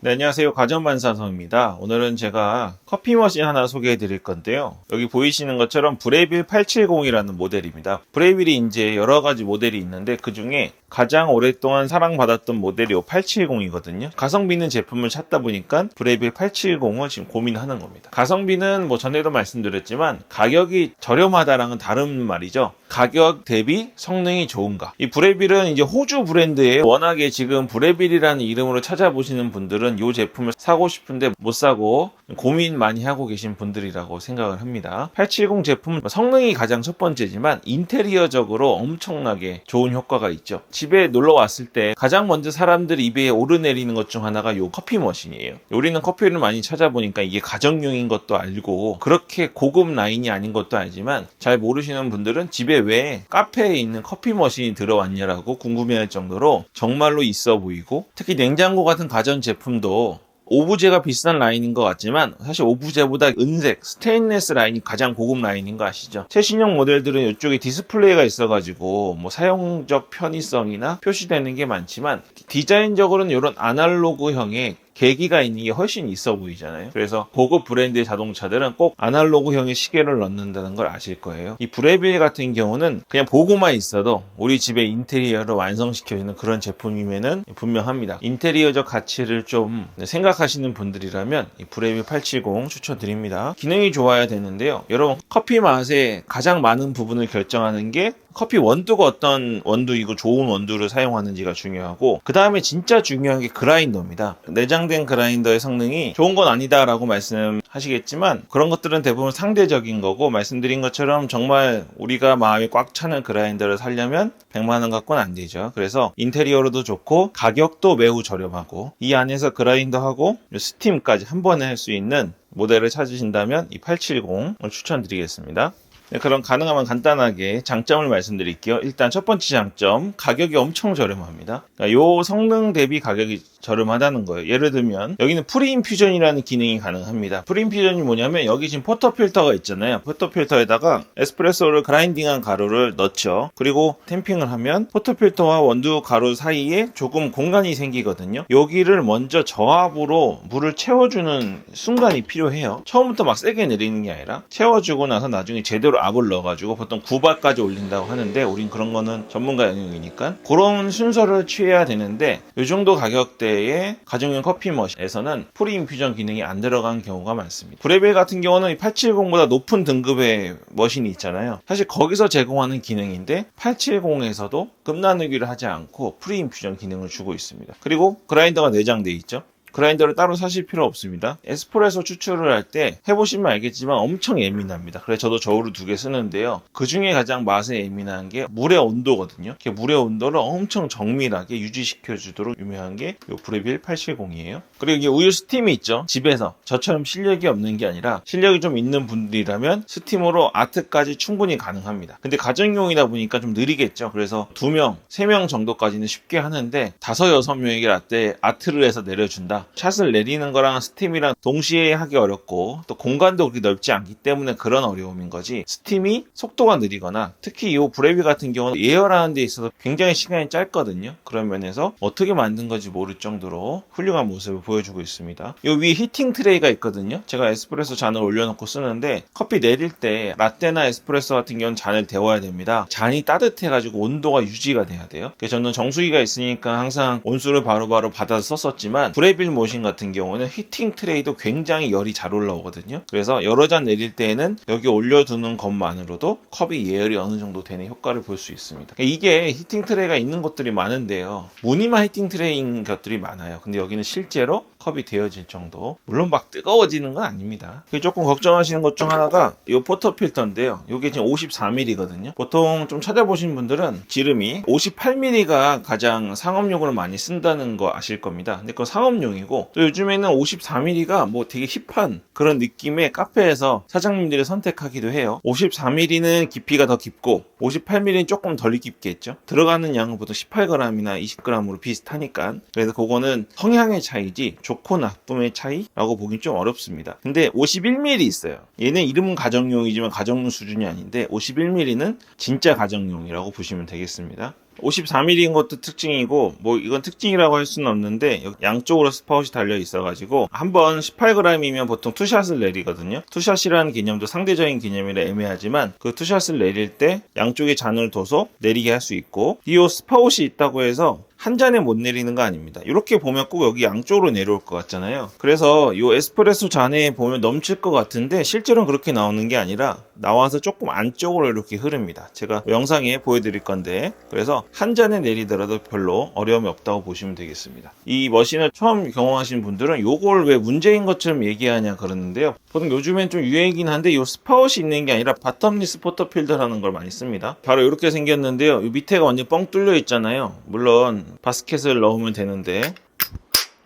네, 안녕하세요. 가전반사성입니다. 오늘은 제가 커피 머신 하나 소개해 드릴 건데요. 여기 보이시는 것처럼 브레빌 870이라는 모델입니다. 브레빌이 이제 여러 가지 모델이 있는데 그 중에 가장 오랫동안 사랑받았던 모델이 870이거든요. 가성비 있는 제품을 찾다 보니까 브레빌 870을 지금 고민하는 겁니다. 가성비는 뭐 전에도 말씀드렸지만 가격이 저렴하다랑은 다른 말이죠. 가격 대비 성능이 좋은가? 이 브레빌은 이제 호주 브랜드에 워낙에 지금 브레빌이라는 이름으로 찾아보시는 분들은 이 제품을 사고 싶은데 못 사고 고민 많이 하고 계신 분들이라고 생각을 합니다. 870 제품은 성능이 가장 첫 번째지만 인테리어적으로 엄청나게 좋은 효과가 있죠. 집에 놀러 왔을 때 가장 먼저 사람들 입에 오르내리는 것 중 하나가 이 커피 머신이에요. 우리는 커피를 많이 찾아보니까 이게 가정용인 것도 알고 그렇게 고급 라인이 아닌 것도 알지만 잘 모르시는 분들은 집에 왜 카페에 있는 커피 머신이 들어왔냐라고 궁금해할 정도로 정말로 있어 보이고 특히 냉장고 같은 가전 제품도 오브제가 비싼 라인인 것 같지만 사실 오브제보다 은색, 스테인레스 라인이 가장 고급 라인인 거 아시죠? 최신형 모델들은 이쪽에 디스플레이가 있어가지고 뭐 사용적 편의성이나 표시되는 게 많지만 디자인적으로는 이런 아날로그형의 계기가 있는 게 훨씬 있어 보이잖아요. 그래서 고급 브랜드의 자동차들은 꼭 아날로그형의 시계를 넣는다는 걸 아실 거예요. 이 브레빌 같은 경우는 그냥 보고만 있어도 우리 집의 인테리어를 완성시켜주는 그런 제품이면은 분명합니다. 인테리어적 가치를 좀 생각하시는 분들이라면 이 브레빌 870 추천드립니다. 기능이 좋아야 되는데요. 여러분 커피 맛의 가장 많은 부분을 결정하는 게 커피 원두가 어떤 원두이고 좋은 원두를 사용하는지가 중요하고 그 다음에 진짜 중요한 게 그라인더입니다. 내장된 그라인더의 성능이 좋은 건 아니다라고 말씀하시겠지만 그런 것들은 대부분 상대적인 거고 말씀드린 것처럼 정말 우리가 마음이 꽉 차는 그라인더를 살려면 100만 원 갖고는 안 되죠. 그래서 인테리어로도 좋고 가격도 매우 저렴하고 이 안에서 그라인더하고 스팀까지 한 번에 할 수 있는 모델을 찾으신다면 이 870을 추천드리겠습니다. 네, 그럼 가능하면 간단하게 장점을 말씀드릴게요. 일단 첫 번째 장점, 가격이 엄청 저렴합니다. 그러니까 요 성능 대비 가격이 저렴하다는 거예요. 예를 들면 여기는 프리인퓨전이라는 기능이 가능합니다. 프리인퓨전이 뭐냐면 여기 지금 포터 필터가 있잖아요. 포터 필터에다가 에스프레소를 그라인딩한 가루를 넣죠. 그리고 템핑을 하면 포터 필터와 원두 가루 사이에 조금 공간이 생기거든요. 여기를 먼저 저압으로 물을 채워주는 순간이 필요해요. 처음부터 막 세게 내리는 게 아니라 채워주고 나서 나중에 제대로 압을 넣어가지고 보통 9발까지 올린다고 하는데 우린 그런 거는 전문가 영역이니까 그런 순서를 취해야 되는데 이 정도 가격대 의 가정용 커피 머신에서는 프리 인퓨전 기능이 안 들어간 경우가 많습니다. 브레벨 같은 경우는 870보다 높은 등급의 머신이 있잖아요. 사실 거기서 제공하는 기능인데 870에서도 급나누기를 하지 않고 프리 인퓨전 기능을 주고 있습니다. 그리고 그라인더가 내장돼 있죠. 그라인더를 따로 사실 필요 없습니다. 에스프레소 추출을 할 때 해보시면 알겠지만 엄청 예민합니다. 그래서 저도 저울을 두 개 쓰는데요. 그 중에 가장 맛에 예민한 게 물의 온도거든요. 물의 온도를 엄청 정밀하게 유지시켜주도록 유명한 게 이 브레빌 870이에요. 그리고 이게 우유 스팀이 있죠. 집에서 저처럼 실력이 없는 게 아니라 실력이 좀 있는 분들이라면 스팀으로 아트까지 충분히 가능합니다. 근데 가정용이다 보니까 좀 느리겠죠. 그래서 두 명, 세명 정도까지는 쉽게 하는데 다섯 여섯 명에게 라떼 아트를 해서 내려준다. 샷을 내리는 거랑 스팀이랑 동시에 하기 어렵고 또 공간도 그렇게 넓지 않기 때문에 그런 어려움인 거지. 스팀이 속도가 느리거나 특히 이 브레비 같은 경우는 예열하는 데 있어서 굉장히 시간이 짧거든요. 그런 면에서 어떻게 만든 건지 모를 정도로 훌륭한 모습을 보여주고 있습니다. 이 위에 히팅 트레이가 있거든요. 제가 에스프레소 잔을 올려놓고 쓰는데 커피 내릴 때 라떼나 에스프레소 같은 경우는 잔을 데워야 됩니다. 잔이 따뜻해가지고 온도가 유지가 돼야 돼요. 그래서 저는 정수기가 있으니까 항상 온수를 바로바로 받아서 썼었지만 브레빌 모신 같은 경우는 히팅 트레이도 굉장히 열이 잘 올라오거든요. 그래서 여러 잔 내릴 때에는 여기 올려두는 것만으로도 컵이 예열이 어느 정도 되는 효과를 볼 수 있습니다. 이게 히팅 트레이가 있는 것들이 많은데요. 무늬만 히팅 트레이인 것들이 많아요. 근데 여기는 실제로 컵이 되어질 정도. 물론 막 뜨거워지는 건 아닙니다. 조금 걱정하시는 것 중 하나가 이 포터 필터인데요. 이게 지금 54mm거든요. 보통 좀 찾아보신 분들은 지름이 58mm가 가장 상업용으로 많이 쓴다는 거 아실 겁니다. 근데 그건 상업용이 고 또 요즘에는 54mm가 뭐 되게 힙한 그런 느낌의 카페에서 사장님들이 선택하기도 해요. 54mm는 깊이가 더 깊고 58mm는 조금 덜 깊겠죠. 들어가는 양은 보통 18g이나 20g으로 비슷하니까 그래서 그거는 성향의 차이지 좋고 나쁨의 차이라고 보긴 좀 어렵습니다. 근데 51mm 있어요. 얘는 이름은 가정용이지만 가정용 수준이 아닌데 51mm는 진짜 가정용이라고 보시면 되겠습니다. 54mm인 것도 특징이고 뭐 이건 특징이라고 할 수는 없는데 양쪽으로 스파웃이 달려 있어 가지고 한 번 18g이면 보통 투샷을 내리거든요. 투샷이라는 개념도 상대적인 개념이라 애매하지만 그 투샷을 내릴 때 양쪽에 잔을 둬서 내리게 할 수 있고 이 스파웃이 있다고 해서 한 잔에 못 내리는 거 아닙니다. 이렇게 보면 꼭 여기 양쪽으로 내려올 것 같잖아요. 그래서 이 에스프레소 잔에 보면 넘칠 것 같은데 실제로는 그렇게 나오는 게 아니라 나와서 조금 안쪽으로 이렇게 흐릅니다. 제가 영상에 보여드릴 건데 그래서 한 잔에 내리더라도 별로 어려움이 없다고 보시면 되겠습니다. 이 머신을 처음 경험하신 분들은 요걸 왜 문제인 것처럼 얘기하냐 그러는데요. 보통 요즘엔 좀 유행이긴 한데 이 스파웃이 있는 게 아니라 바텀리스 포터필더라는 걸 많이 씁니다. 바로 이렇게 생겼는데요. 이 밑에가 완전 뻥 뚫려 있잖아요. 물론 바스켓을 넣으면 되는데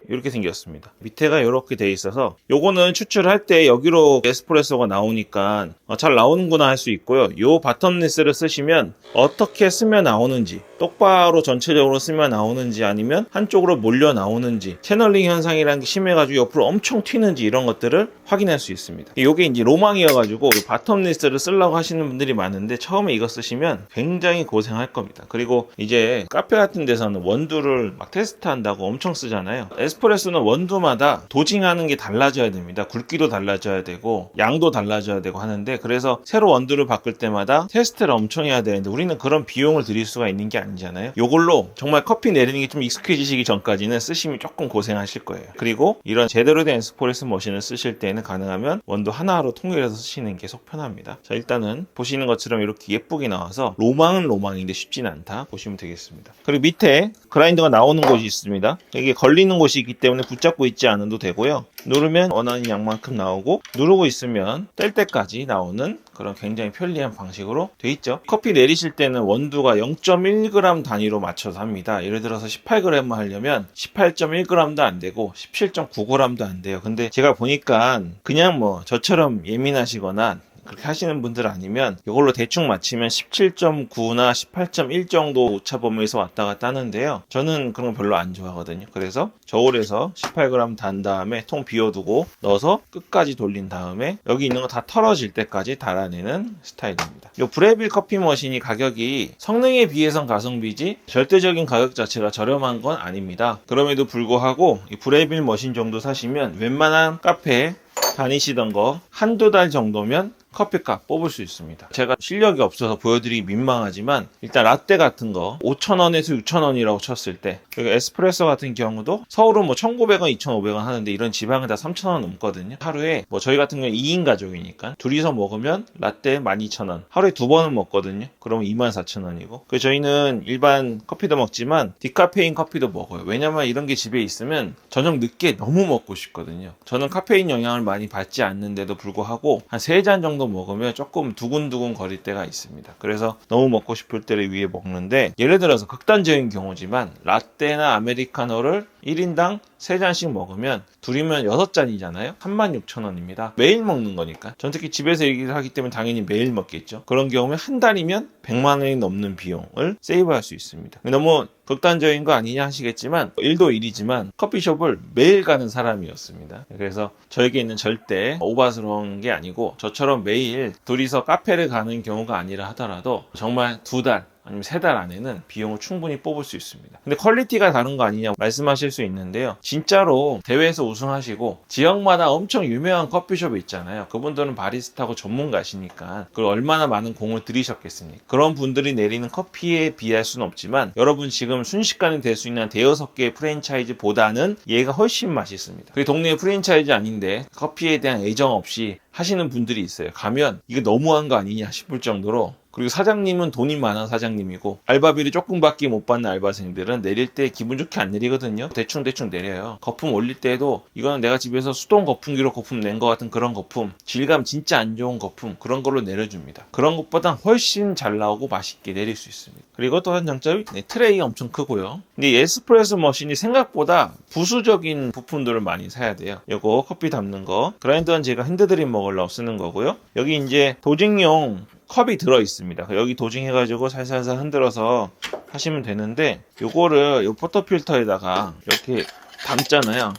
이렇게 생겼습니다. 밑에가 이렇게 돼 있어서 요거는 추출할 때 여기로 에스프레소가 나오니까 어, 잘 나오는구나 할 수 있고요. 요 바텀리스를 쓰시면 어떻게 쓰면 나오는지 똑바로 전체적으로 쓰면 나오는지 아니면 한쪽으로 몰려 나오는지 채널링 현상이라는 게 심해가지고 옆으로 엄청 튀는지 이런 것들을 확인할 수 있습니다. 요게 이제 로망이어가지고 바텀리스를 쓰려고 하시는 분들이 많은데 처음에 이거 쓰시면 굉장히 고생할 겁니다. 그리고 이제 카페 같은 데서는 원두를 막 테스트한다고 엄청 쓰잖아요. 에스프레소는 원두마다 도징하는 게 달라져야 됩니다. 굵기도 달라져야 되고 양도 달라져야 되고 하는데 그래서 새로 원두를 바꿀 때마다 테스트를 엄청 해야 되는데 우리는 그런 비용을 들일 수가 있는 게 아니잖아요. 요걸로 정말 커피 내리는 게 좀 익숙해지시기 전까지는 쓰시면 조금 고생하실 거예요. 그리고 이런 제대로 된 에스프레소 머신을 쓰실 때는 가능하면 원두 하나로 통일해서 쓰시는 게 속 편합니다. 자 일단은 보시는 것처럼 이렇게 예쁘게 나와서 로망은 로망인데 쉽진 않다 보시면 되겠습니다. 그리고 밑에 그라인더가 나오는 곳이 있습니다. 이게 걸리는 곳이 기 때문에 붙잡고 있지 않아도 되고요. 누르면 원하는 양만큼 나오고 누르고 있으면 뗄 때까지 나오는 그런 굉장히 편리한 방식으로 돼 있죠. 커피 내리실 때는 원두가 0.1g 단위로 맞춰서 합니다. 예를 들어서 18g 하려면 18.1g도 안 되고 17.9g도 안 돼요. 근데 제가 보니까 그냥 뭐 저처럼 예민하시거나 그렇게 하시는 분들 아니면 이걸로 대충 맞추면 17.9나 18.1 정도 오차 범위에서 왔다 갔다 하는데요. 저는 그런 거 별로 안 좋아하거든요. 그래서 저울에서 18g 단 다음에 통 비워두고 넣어서 끝까지 돌린 다음에 여기 있는 거 다 털어질 때까지 달아내는 스타일입니다. 이 브레빌 커피 머신이 가격이 성능에 비해선 가성비지 절대적인 가격 자체가 저렴한 건 아닙니다. 그럼에도 불구하고 이 브레빌 머신 정도 사시면 웬만한 카페에 다니시던 거 한두 달 정도면 커피값 뽑을 수 있습니다. 제가 실력이 없어서 보여드리기 민망하지만 일단 라떼 같은 거 5,000원에서 6,000원이라고 쳤을 때 그리고 에스프레소 같은 경우도 서울은 뭐 1,900원, 2,500원 하는데 이런 지방은 다 3,000원 넘거든요. 하루에 뭐 저희 같은 경우는 2인 가족이니까 둘이서 먹으면 라떼 12,000원 하루에 두 번은 먹거든요. 그러면 24,000원이고 그 저희는 일반 커피도 먹지만 디카페인 커피도 먹어요. 왜냐면 이런 게 집에 있으면 저녁 늦게 너무 먹고 싶거든요. 저는 카페인 영향을 많이 받지 않는데도 불구하고 한 3잔 정도 먹으면 조금 두근두근 거릴 때가 있습니다. 그래서 너무 먹고 싶을 때를 위해 먹는데 예를 들어서 극단적인 경우지만 라떼나 아메리카노를 1인당 3잔씩 먹으면 둘이면 6잔이잖아요. 36,000원입니다. 매일 먹는 거니까. 전 특히 집에서 얘기를 하기 때문에 당연히 매일 먹겠죠. 그런 경우면 한 달이면 100만 원이 넘는 비용을 세이브할 수 있습니다. 너무 극단적인 거 아니냐 하시겠지만 일도 일이지만 커피숍을 매일 가는 사람이었습니다. 그래서 저에게는 절대 오바스러운 게 아니고 저처럼 매일 둘이서 카페를 가는 경우가 아니라 하더라도 정말 두 달, 아니면 세 달 안에는 비용을 충분히 뽑을 수 있습니다. 근데 퀄리티가 다른 거 아니냐 말씀하실 수 있는데요. 진짜로 대회에서 우승하시고 지역마다 엄청 유명한 커피숍이 있잖아요. 그분들은 바리스타고 전문가시니까 그걸 얼마나 많은 공을 들이셨겠습니까? 그런 분들이 내리는 커피에 비할 수는 없지만 여러분 지금 순식간에 될 수 있는 대여섯 개의 프랜차이즈보다는 얘가 훨씬 맛있습니다. 그게 동네 프랜차이즈 아닌데 커피에 대한 애정 없이 하시는 분들이 있어요. 가면 이게 너무한 거 아니냐 싶을 정도로 그리고 사장님은 돈이 많은 사장님이고 알바비를 조금밖에 못 받는 알바생들은 내릴 때 기분 좋게 안 내리거든요. 대충 대충 내려요. 거품 올릴 때도 이거는 내가 집에서 수동 거품기로 거품 낸 것 같은 그런 거품, 질감 진짜 안 좋은 거품 그런 걸로 내려줍니다. 그런 것보다 훨씬 잘 나오고 맛있게 내릴 수 있습니다. 그리고 또 한 장점이 네, 트레이 엄청 크고요. 근데 이 에스프레소 머신이 생각보다 부수적인 부품들을 많이 사야 돼요. 요거 커피 담는 거, 그라인더는 제가 핸드드립 먹으려고 쓰는 거고요. 여기 이제 도징용 컵이 들어 있습니다. 여기 도징해가지고 살살살 흔들어서 하시면 되는데 요거를 요 포터 필터에다가 이렇게 담잖아요.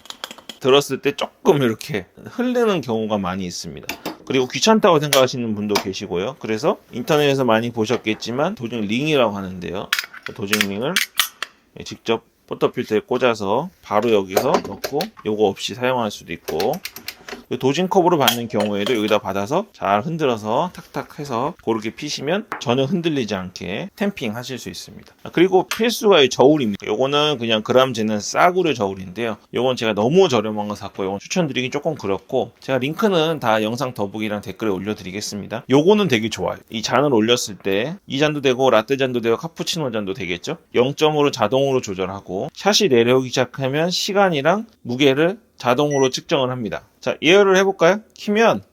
들었을 때 조금 이렇게 흐르는 경우가 많이 있습니다. 그리고 귀찮다고 생각하시는 분도 계시고요. 그래서 인터넷에서 많이 보셨겠지만 도중 링이라고 하는데요. 도징 링을 직접 포터 필터에 꽂아서 바로 여기서 넣고 요거 없이 사용할 수도 있고 이 도징컵으로 받는 경우에도 여기다 받아서 잘 흔들어서 탁탁 해서 고르게 피시면 전혀 흔들리지 않게 템핑 하실 수 있습니다. 아, 그리고 필수가 이 저울입니다. 요거는 그냥 그람 재는 싸구려 저울인데요. 요건 제가 너무 저렴한 거 샀고 요건 추천드리기 조금 그렇고 제가 링크는 다 영상 더보기랑 댓글에 올려드리겠습니다. 요거는 되게 좋아요. 이 잔을 올렸을 때 이 잔도 되고 라떼 잔도 되고 카푸치노 잔도 되겠죠. 0점으로 자동으로 조절하고 샷이 내려오기 시작하면 시간이랑 무게를 자동으로 측정을 합니다. 자, 예열을 해볼까요? 키면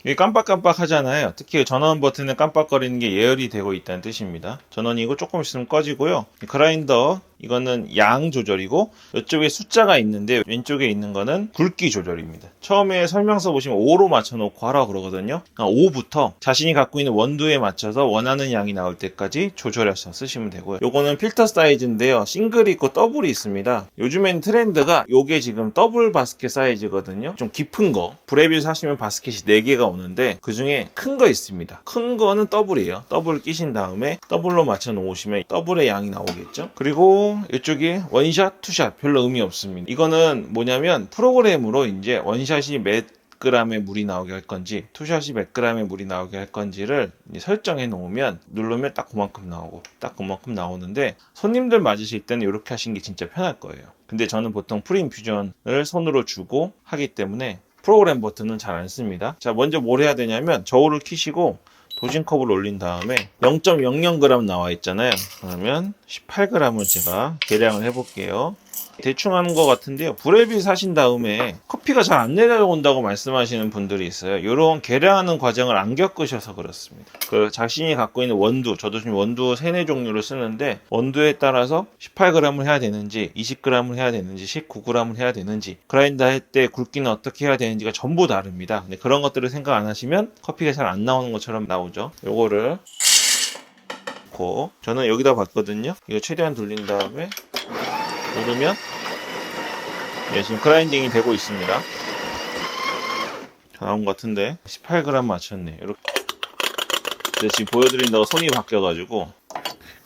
이게 깜빡깜빡 하잖아요. 특히 전원 버튼에 깜빡거리는 게 예열이 되고 있다는 뜻입니다. 전원이고 조금 있으면 꺼지고요. 이 그라인더 이거는 양 조절이고 이쪽에 숫자가 있는데 왼쪽에 있는 거는 굵기 조절입니다. 처음에 설명서 보시면 5로 맞춰놓고 하라고 그러거든요. 5부터 자신이 갖고 있는 원두에 맞춰서 원하는 양이 나올 때까지 조절해서 쓰시면 되고요. 요거는 필터 사이즈인데요. 싱글이 있고 더블이 있습니다. 요즘엔 트렌드가 요게 지금 더블 바스켓 사이즈거든요. 좀 깊은 거. 브레빌 사시면 바스켓이 4개가 오는데 그 중에 큰 거 있습니다. 큰 거는 더블이에요. 더블 끼신 다음에 더블로 맞춰 놓으시면 더블의 양이 나오겠죠. 그리고 이쪽이 원샷, 투샷 별로 의미 없습니다. 이거는 뭐냐면 프로그램으로 이제 원샷이 몇 g의 물이 나오게 할 건지 투샷이 몇 g의 물이 나오게 할 건지를 설정해 놓으면 누르면 딱 그만큼 나오고 딱 그만큼 나오는데 손님들 맞으실 때는 이렇게 하시는 게 진짜 편할 거예요. 근데 저는 보통 프리인퓨전을 손으로 주고 하기 때문에 프로그램 버튼은 잘 안 씁니다. 자, 먼저 뭘 해야 되냐면 저울을 키시고 도징컵을 올린 다음에 0.00g 나와 있잖아요. 그러면 18g을 제가 계량을 해볼게요. 대충 하는 것 같은데요. 브레비 사신 다음에 커피가 잘 안 내려온다고 말씀하시는 분들이 있어요. 이런 계량하는 과정을 안 겪으셔서 그렇습니다. 그 자신이 갖고 있는 원두, 저도 지금 원두 세네 종류를 쓰는데 원두에 따라서 18g을 해야 되는지, 20g을 해야 되는지, 19g을 해야 되는지, 그라인더 할 때 굵기는 어떻게 해야 되는지가 전부 다릅니다. 근데 그런 것들을 생각 안 하시면 커피가 잘 안 나오는 것처럼 나오죠. 요거를 저는 여기다 봤거든요. 이거 최대한 돌린 다음에 누르면 예, 지금 그라인딩이 되고 있습니다. 다 나온 것 같은데 18g 맞췄네. 이렇게 근데 지금 보여드린다고 손이 바뀌어가지고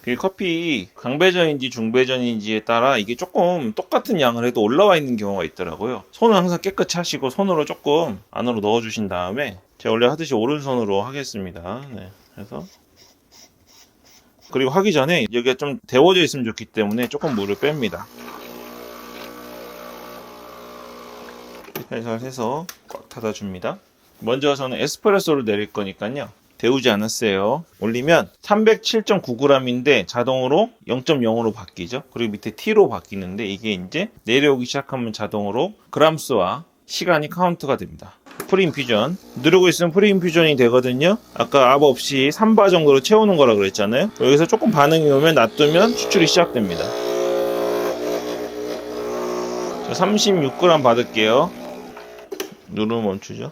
그 커피 강배전인지 중배전인지에 따라 이게 조금 똑같은 양을 해도 올라와 있는 경우가 있더라고요. 손은 항상 깨끗이 하시고 손으로 조금 안으로 넣어주신 다음에 제가 원래 하듯이 오른손으로 하겠습니다. 네, 그래서 그리고 하기 전에 여기가 좀 데워져 있으면 좋기 때문에 조금 물을 뺍니다. 살살 해서 꽉 닫아줍니다. 먼저 저는 에스프레소를 내릴 거니까요. 데우지 않았어요. 올리면 307.9g인데 자동으로 0.0으로 바뀌죠. 그리고 밑에 T로 바뀌는데 이게 이제 내려오기 시작하면 자동으로 그람수와 시간이 카운트가 됩니다. 프리인퓨전. 누르고 있으면 프리인퓨전이 되거든요. 아까 압 없이 3바 정도로 채우는 거라 그랬잖아요. 여기서 조금 반응이 오면 놔두면 추출이 시작됩니다. 36g 받을게요. 누르면 멈추죠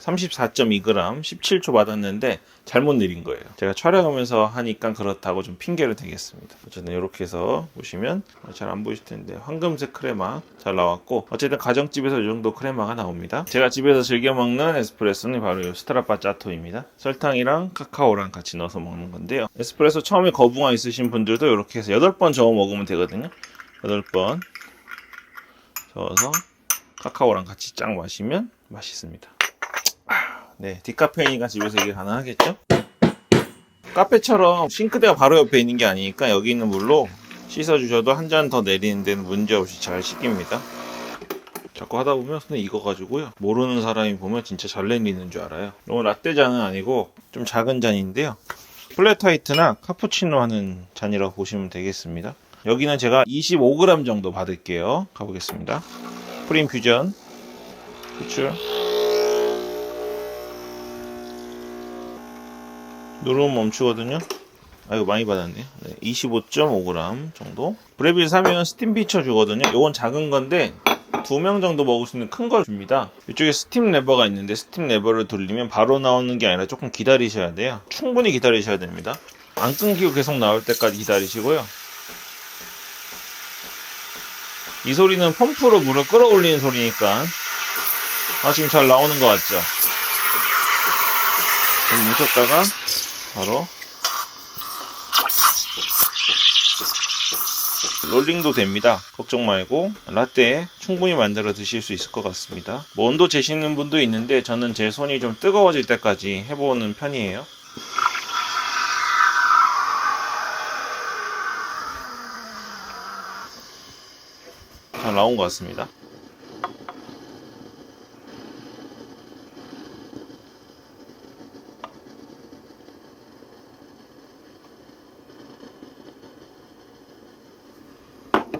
34.2g 17초 받았는데 잘못 내린 거예요. 제가 촬영하면서 하니까 그렇다고 좀 핑계를 대겠습니다. 어쨌든 이렇게 해서 보시면 잘 안 보이실 텐데 황금색 크레마 잘 나왔고 어쨌든 가정집에서 이 정도 크레마가 나옵니다. 제가 집에서 즐겨 먹는 에스프레소는 바로 이 스트라파 짜토입니다. 설탕이랑 카카오랑 같이 넣어서 먹는 건데요. 에스프레소 처음에 거부감 있으신 분들도 이렇게 해서 8번 저어 먹으면 되거든요. 8번 저어서 카카오랑 같이 쫙 마시면 맛있습니다 네, 디카페인이가 집에서 이게 가능하겠죠? 카페처럼 싱크대가 바로 옆에 있는 게 아니니까 여기 있는 물로 씻어주셔도 한 잔 더 내리는 데는 문제없이 잘 씻깁니다. 자꾸 하다 보면 손에 익어가지고요. 모르는 사람이 보면 진짜 잘 내리는 줄 알아요. 이건 라떼 잔은 아니고 좀 작은 잔인데요. 플랫 화이트나 카푸치노 하는 잔이라고 보시면 되겠습니다. 여기는 제가 25g 정도 받을게요. 가보겠습니다. 프린퓨전 추출 누르면 멈추거든요. 아, 이거 많이 받았네. 네, 25.5g 정도. 브레빌 사면 스팀 피처 주거든요. 요건 작은 건데, 두 명 정도 먹을 수 있는 큰 걸 줍니다. 이쪽에 스팀 레버가 있는데, 스팀 레버를 돌리면 바로 나오는 게 아니라 조금 기다리셔야 돼요. 충분히 기다리셔야 됩니다. 안 끊기고 계속 나올 때까지 기다리시고요. 이 소리는 펌프로 물을 끌어올리는 소리니까, 아, 지금 잘 나오는 것 같죠? 좀 뭉쳤다가, 바로 롤링도 됩니다. 걱정 말고 라떼 충분히 만들어 드실 수 있을 것 같습니다. 뭐 온도 재시는 분도 있는데 저는 제 손이 좀 뜨거워질 때까지 해보는 편이에요. 잘 나온 것 같습니다.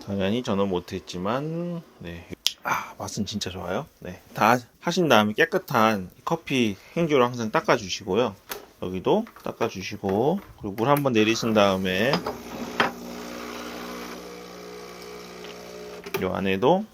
당연히 저는 못했지만 네. 아 맛은 진짜 좋아요. 네. 다 하신 다음에 깨끗한 커피 행주로 항상 닦아주시고요. 여기도 닦아주시고 그리고 물 한번 내리신 다음에 이 안에도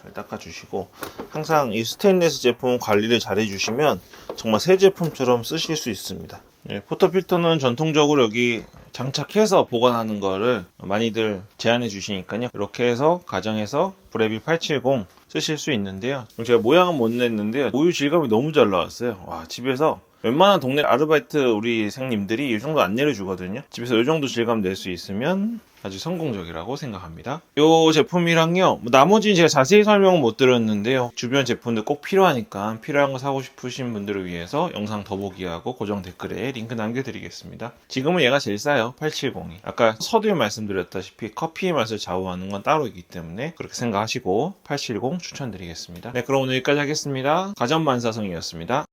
잘 닦아주시고 항상 이 스테인리스 제품 관리를 잘 해주시면 정말 새 제품처럼 쓰실 수 있습니다. 네, 포터 필터는 전통적으로 여기 장착해서 보관하는 거를 많이들 제안해 주시니까요. 이렇게 해서 가정에서 브레비 870 쓰실 수 있는데요. 제가 모양은 못 냈는데요. 우유 질감이 너무 잘 나왔어요. 와, 집에서 웬만한 동네 아르바이트 우리 생님들이 이 정도 안 내려주거든요. 집에서 이 정도 질감 낼 수 있으면 아주 성공적이라고 생각합니다. 이 제품이랑요, 뭐 나머지는 제가 자세히 설명은 못 드렸는데요. 주변 제품들 꼭 필요하니까 필요한 거 사고 싶으신 분들을 위해서 영상 더보기하고 고정 댓글에 링크 남겨드리겠습니다. 지금은 얘가 제일 싸요. 870이. 아까 서두에 말씀드렸다시피 커피의 맛을 좌우하는 건 따로 있기 때문에 그렇게 생각하시고 870 추천드리겠습니다. 네, 그럼 오늘 여기까지 하겠습니다. 가전만사성이었습니다.